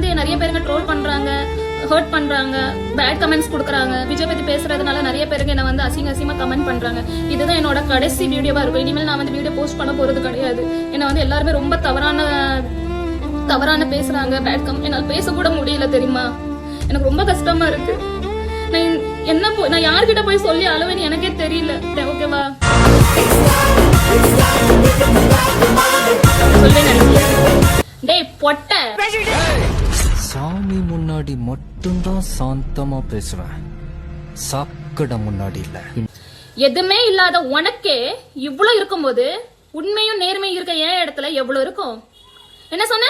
வந்து நிறைய பேருங்க ட்ரோல் பண்றாங்க ஹர்ட் பண்றாங்க பேட் கமெண்ட்ஸ் கொடுக்குறாங்க. விஜய் பத்தி பேசுறதுனால நிறைய பேருக்கு என்ன வந்து அசிங்க அசிங்கமா கமெண்ட் பண்றாங்க. இதுதான் என்னோட கடைசி வீடியோவா இருக்கும். இனிமேல் நான் வந்து வீடியோ போஸ்ட் பண்ண போறது கிடையாது. என்ன வந்து எல்லாருமே ரொம்ப தவறான தவறான பேசுறாங்க. பேட் கம் என்னால் பேசக்கூட முடியல தெரியுமா? எனக்கு ரொம்ப கஷ்டமா இருக்கு. நான் என்ன போ- நான் யார்கிட்ட போய் சொல்லி அளவுன்னு எனக்கே தெரியல. ஓகேவா சொல்லுவேன் நினைக்கிறேன் டேய் பொட்டை. சாமி முன்னாடி மட்டும்தான் சாந்தமா பேசுவேன். சாக்கடை முன்னாடி இல்ல. எதுவுமே இல்லாத உனக்கே இவ்வளவு இருக்கும்போது உண்மையும் நேர்மையும் இருக்க என் இடத்துல எவ்வளவு இருக்கும்? என்ன சொன்ன?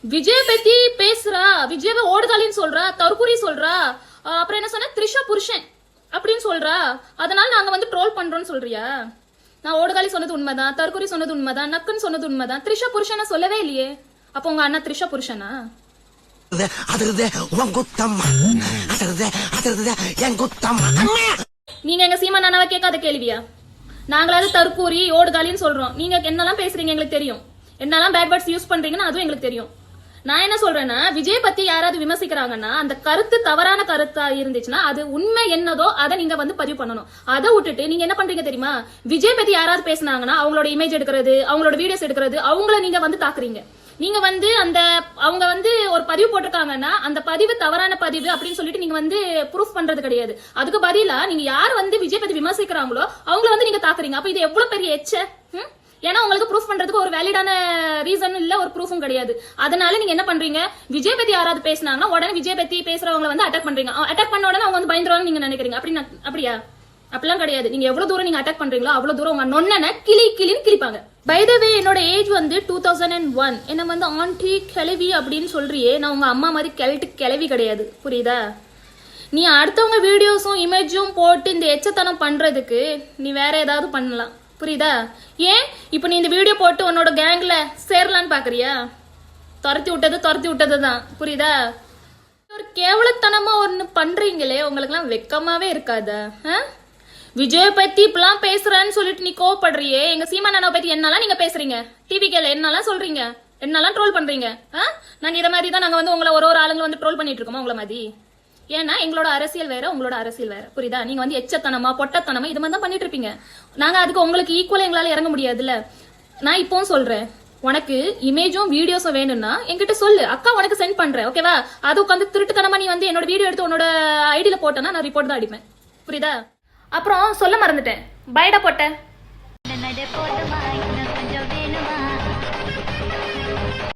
விஜய் பத்தி பேசுறா விஜயவை ஓடுதாலின்னு சொல்றா தற்குறி சொல்றா அப்புறம் என்ன சொன்ன? த்ரிஷா புருஷன் அப்படின்னு சொல்றா. அதனால நாங்க வந்து ட்ரோல் பண்றோம்னு சொல்றியா? நான் ஓடுதாலி சொன்னது உண்மைதான் தற்குறி சொன்னது உண்மைதான் நக்குன்னு சொன்னது உண்மைதான். த்ரிஷா புருஷனை சொல்லவே இல்லையே. அப்போ உங்க அண்ணா த்ரிஷா புருஷனா? அதிருது உன் அதிருது அதிருது என் நீங்க எங்க சீமா நானாவை கேட்காத கேள்வியா? நாங்களாவது தற்கூரி ஓடுகாலின்னு சொல்றோம். நீங்க என்னெல்லாம் பேசுறீங்க எங்களுக்கு தெரியும். என்னெல்லாம் பேட் வேர்ட்ஸ் யூஸ் பண்றீங்கன்னு அதுவும் எங்களுக்கு தெரியும். நான் என்ன சொல்றேன்னா விஜய் பத்தி யாராவது விமர்சிக்கிறாங்கன்னா அந்த கருத்து தவறான கருத்தா இருந்துச்சுன்னா அது உண்மை என்னதோ அதை நீங்க வந்து பதிவு பண்ணணும். அதை விட்டுட்டு நீங்க என்ன பண்றீங்க தெரியுமா? விஜய் பத்தி யாராவது பேசுனாங்கன்னா அவங்களோட இமேஜ் எடுக்கிறது அவங்களோட வீடியோஸ் எடுக்கிறது அவங்கள நீங்க வந்து தாக்குறீங்க. நீங்க வந்து அந்த அவங்க வந்து பதிவு போட்டிருக்காங்கன்னா அந்த பதிவு தவறான பதிவு அப்படின்னு சொல்லிட்டு நீங்க வந்து ப்ரூஃப் பண்றது கிடையாது. அதுக்கு பதிலா நீங்க யார் வந்து விஜய் பத்தி விமர்சிக்கிறாங்களோ அவங்கள வந்து நீங்க தாக்குறீங்க. அப்ப இது எவ்வளவு பெரிய எச்ச? ஏன்னா உங்களுக்கு ப்ரூஃப் பண்றதுக்கு ஒரு வேலிடான ரீசன் இல்ல ஒரு ப்ரூஃபும் கிடையாது. அதனால நீங்க என்ன பண்றீங்க? விஜய் பத்தி யாராவது பேசினாங்கன்னா உடனே விஜய் பத்தி பேசுறவங்களை வந்து அட்டாக் பண்றீங்க. அட்டாக் பண்ண உடனே அவங்க வந்து பயந்துருவாங்க நீங்க நினைக்கிறீங்க. அப்படி அப்படியா? அப்படிலாம் கிடையாது. நீங்க எவ்வளவு தூரம் நீங்க அட்டாக் பண்றீங்களோ அவ்வளவு தூரம் உங்க நொன்னனை கிளி கிளின்னு கிளிப்பாங்க பை த வே என்னோட ஏஜ் வந்து டூ தௌசண்ட் அண்ட் ஒன் என்னை வந்து ஆண்டி கிளவி அப்படின்னு சொல்றியே. நான் உங்கள் அம்மா மாதிரி கிழட்டு கிளவி கிடையாது. புரியுதா? நீ அடுத்தவங்க வீடியோஸும் இமேஜும் போட்டு இந்த எச்சத்தனம் பண்ணுறதுக்கு நீ வேற ஏதாவது பண்ணலாம். புரியுதா? ஏன்? இப்போ நீ இந்த வீடியோ போட்டு உன்னோட கேங்கில் சேரலான்னு பார்க்குறியா துரத்தி விட்டது துரத்தி விட்டது தான் புரியுதா? ஒரு கேவலத்தனமாக ஒன்று பண்ணுறீங்களே உங்களுக்குலாம் வெக்கமாகவே இருக்காதா? ஆ? விஜய் பத்தி இப்பெல்லாம் பேசுறேன்னு சொல்லிட்டு நீ கோவப்படுறியே? எங்க சீமா நானாவை பத்தி என்னெல்லாம் நீங்க பேசுறீங்க? டிவி கேல என்னெல்லாம் சொல்றீங்க? என்னெல்லாம் ட்ரோல் பண்றீங்க? ஆ? நாங்க இத மாதிரி தான் நாங்க வந்து உங்களை ஒரு ஒரு ஆளுங்க வந்து ட்ரோல் பண்ணிட்டு இருக்கோமா உங்களை மாதிரி? ஏன்னா எங்களோட அரசியல் வேற உங்களோட அரசியல் வேற. புரியுதா? நீங்க வந்து எச்சத்தனமா பொட்டத்தனமா இது மாதிரி தான் பண்ணிட்டு இருப்பீங்க நாங்க அதுக்கு உங்களுக்கு ஈக்குவலா எங்களால இறங்க முடியாதுல்ல. நான் இப்பவும் சொல்றேன். உனக்கு இமேஜும் வீடியோஸும் வேணும்னா என்கிட்ட சொல்லு. அக்கா உனக்கு சென்ட் பண்றேன் ஓகேவா அது உட்காந்து திருட்டுத்தனமா நீ வந்து என்னோட வீடியோ எடுத்து உன்னோட ஐடியில போட்டேன்னா நான் ரிப்போர்ட் தான் அடிப்பேன். புரியுதா? அப்புறம் சொல்ல மறந்துட்டேன். பயடா போட்டேன்